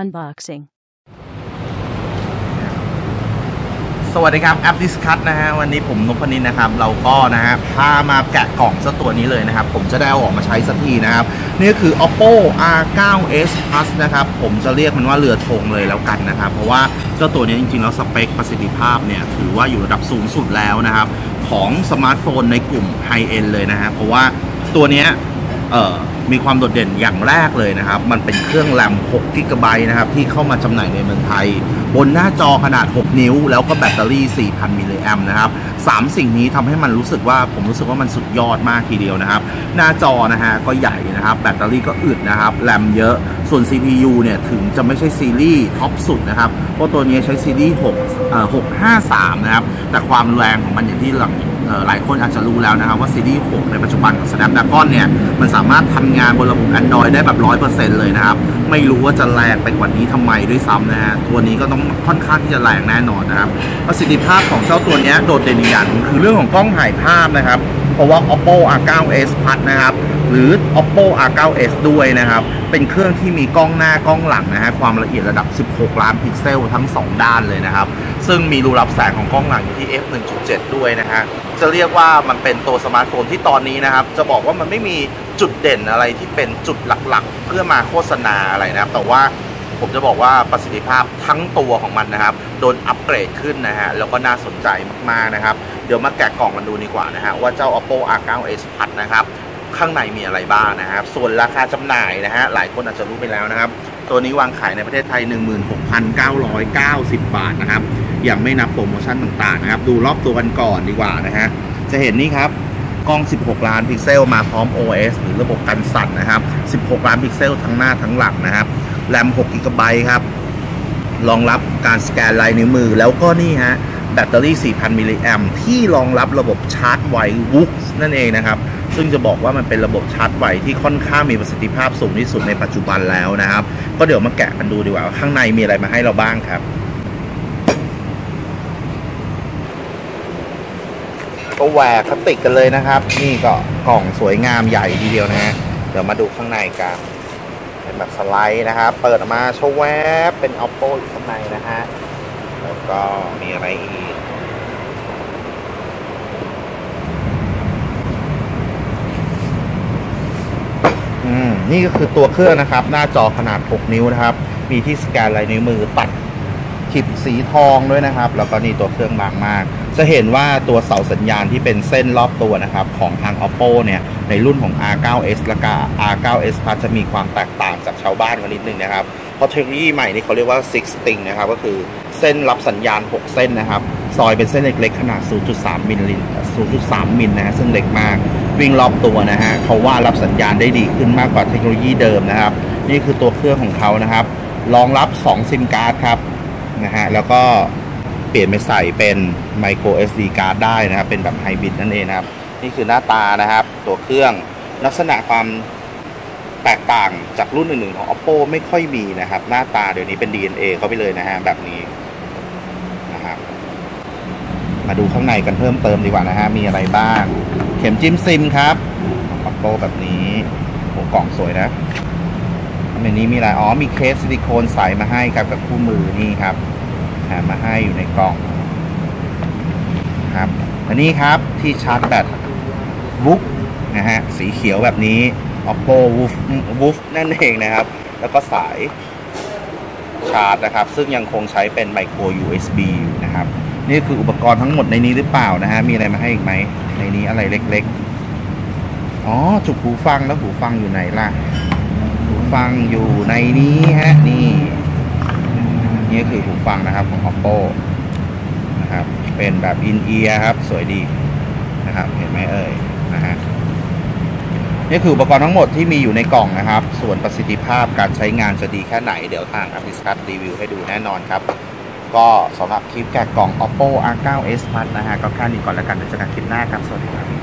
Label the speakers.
Speaker 1: Unboxing
Speaker 2: สวัสดีครับแอปดิสคัทนะฮะวันนี้ผมนพนินนะครับ เราก็นะฮะพามาแกะกล่องเจ้าตัวนี้เลยนะครับ ผมจะได้เอาออกมาใช้สักทีนะครับ นี่คือ oppo r9s plus นะครับ ผมจะเรียกมันว่าเรือธงเลยแล้วกันนะครับ เพราะว่าเจ้าตัวนี้จริงๆ แล้วสเปคประสิทธิภาพเนี่ย ถือว่าอยู่ระดับสูงสุดแล้วนะครับ ของสมาร์ทโฟนในกลุ่มไฮเอ็นเลยนะฮะเพราะว่าตัวเนี้ยเอ่อ มีความโดดเด่นอย่างแรกเลยนะครับ มันเป็นเครื่องแรม6กิกะไบต์นะครับ ที่เข้ามาจำหน่ายในเมืองไทย บนหน้าจอขนาด 6 นิ้ว แล้วก็แบตเตอรี่ 4,000 มิลลิแอมนะครับสามสิ่งนี้ทำให้มันรู้สึกว่าผมรู้สึกว่ามันสุดยอดมากทีเดียวนะครับ หน้าจอนะฮะก็ใหญ่นะครับ แบตเตอรี่ก็อึดนะครับ แรมเยอะ ส่วน CPU เนี่ยถึงจะไม่ใช่ซีรีส์ท็อปสุดนะครับ เพราะตัวนี้ใช้ซีรีส์6 653 นะครับ แต่ความแรงของมันอย่างที่หลังเอ่อ หลายคนอาจจะรู้แล้วนะครับว่าซีรีส์6ในปัจจุบันของ Snapdragon เนี่ย มันสามารถทำงานบนระบบ Android ได้แบบ 100%เลยนะครับ ไม่รู้ว่าจะแรงไปกว่านี้ทำไมด้วยซ้ำนะฮะตัวนี้ก็ต้องค่อนข้างที่จะแรงแน่นอนนะครับ ประสิทธิภาพของเจ้าตัวเนี้ยโดดเด่นอย่างหนึ่งคือเรื่องของกล้องถ่ายภาพนะครับ เพราะว่า oppo r9s plus นะครับ หรือ oppo r9s ด้วยนะครับ เป็นเครื่องที่มีกล้องหน้ากล้องหลังนะฮะความละเอียดระดับ 16 ล้านพิกเซลทั้ง 2 ด้านเลยนะครับ ซึ่งมีรูรับแสงของกล้องหลังอยู่ที่ f 1.7ด้วยนะฮะจะเรียกว่ามันเป็นตัวสมาร์ทโฟนที่ตอนนี้นะครับ จะบอกว่ามันไม่มีจุดเด่นอะไรที่เป็นจุดหลักๆ เพื่อมาโฆษณาอะไรนะครับ แต่ว่าผมจะบอกว่าประสิทธิภาพทั้งตัวของมันนะครับ โดนอัปเกรดขึ้นนะฮะ แล้วก็น่าสนใจมาก ๆ นะครับ เดี๋ยวมาแกะกล่องกันดูดีกว่านะฮะ ว่าเจ้า oppo r9s plus นะครับ ข้างในมีอะไรบ้างนะครับ ส่วนราคาจำหน่ายนะฮะหลายคนอาจจะรู้ไปแล้วนะครับ ตัวนี้วางขายในประเทศไทย 16,990 บาทนะครับยังไม่นับโปรโมชั่นต่างๆนะครับ ดูรอบตัวกันก่อนดีกว่านะฮะจะเห็นนี่ครับกล้อง 16 ล้านพิกเซลมาพร้อม OS หรือระบบกันสั่นนะครับ 16 ล้านพิกเซลทั้งหน้าทั้งหลังนะครับแรม6กิกะไบต์ครับรองรับการสแกนลายนิ้วมือ แล้วก็นี่ฮะแบตเตอรี่ 4,000 มิลลิแอมที่รองรับระบบชาร์จไววุกนั่นเองนะครับ ซึ่งจะบอกว่ามันเป็นระบบชาร์จไวที่ค่อนข้างมีประสิทธิภาพสูงที่สุดในปัจจุบันแล้วนะครับ ก็เดี๋ยวมาแกะกันดูดีกว่าข้างในมีอะไรมาให้เราบ้างครับก็แหวกพลาสติกกันเลยนะครับ นี่ก็กล่องสวยงามใหญ่ทีเดียวนะฮะเดี๋ยวมาดูข้างในกันเป็นแบบสไลด์นะครับ เปิดออกมาโชว์แวบเป็น oppo อยู่ข้างในนะฮะแล้วก็มีอะไรอีก นี่ก็คือตัวเครื่องนะครับ หน้าจอขนาด 6 นิ้วนะครับ มีที่สแกนลายนิ้วมือตัดขีดสีทองด้วยนะครับ แล้วก็นี่ตัวเครื่องบางมาก จะเห็นว่าตัวเสาสัญญาณที่เป็นเส้นรอบตัวนะครับ ของทาง oppo เนี่ย ในรุ่นของ r9s และก็ r9s plus จะมีความแตกต่างจากชาวบ้านกันนิดนึงนะครับ เพราะเทคโนโลยีใหม่นี่เขาเรียกว่า six string นะครับ ก็คือเส้นรับสัญญาณ 6 เส้นนะครับ ซอยเป็นเส้นเล็กๆ ขนาด 0.3มิลลิ0.3มิลนะฮะซึ่งเล็กมาก วิ่งรอบตัวนะฮะเขาว่ารับสัญญาณได้ดีขึ้นมากกว่าเทคโนโลยีเดิมนะครับ นี่คือตัวเครื่องของเขานะครับรองรับ 2 ซิมการ์ดครับนะฮะแล้วก็เปลี่ยนไปใส่เป็น micro SD card ได้นะครับ เป็นแบบไฮบริดนั่นเองนะครับ นี่คือหน้าตานะครับ ตัวเครื่องลักษณะความแตกต่างจากรุ่นอื่นๆของ oppo ไม่ค่อยมีนะครับ หน้าตาเดี๋ยวนี้เป็น DNA เข้าไปเลยนะฮะแบบนี้นะครับมาดูข้างในกันเพิ่มเติมดีกว่านะฮะมีอะไรบ้าง เข็มจิ้มซิมครับของ oppo แบบนี้โหกล่องสวยนะในนี้มีอะไรอ๋อมีเคสซิลิโคนใสมาให้ครับกับคู่มือนี่ครับแถมมาให้อยู่ในกล่องครับอันนี้ครับที่ชาร์จแบตวุกนะฮะสีเขียวแบบนี้ oppo woof woof นั่นเองนะครับ แล้วก็สายชาร์จนะครับ ซึ่งยังคงใช้เป็น micro USB อยู่นะครับ นี่คืออุปกรณ์ทั้งหมดในนี้หรือเปล่านะฮะ มีอะไรมาให้อีกไหม ในนี้อะไรเล็กๆ อ๋อ จุกหูฟังแล้วหูฟังอยู่ไหนล่ะ หูฟังอยู่ในนี้ฮะ นี่ นี่คือหูฟังนะครับของ oppo นะครับ เป็นแบบ in ear ครับ สวยดีนะครับ เห็นไหมเอ่ย นะฮะ นี่คืออุปกรณ์ทั้งหมดที่มีอยู่ในกล่องนะครับ ส่วนประสิทธิภาพการใช้งานจะดีแค่ไหน เดี๋ยวทาง a p p ิสคัตรีวิวให้ดูแน่นอนครับ ก็สำหรับคลิปแกะกล่อง oppo r9s plus นะฮะก็แค่นี้ก่อนแล้วกันเดี๋ยวเจอกันคลิปหน้าครับ สวัสดีครับ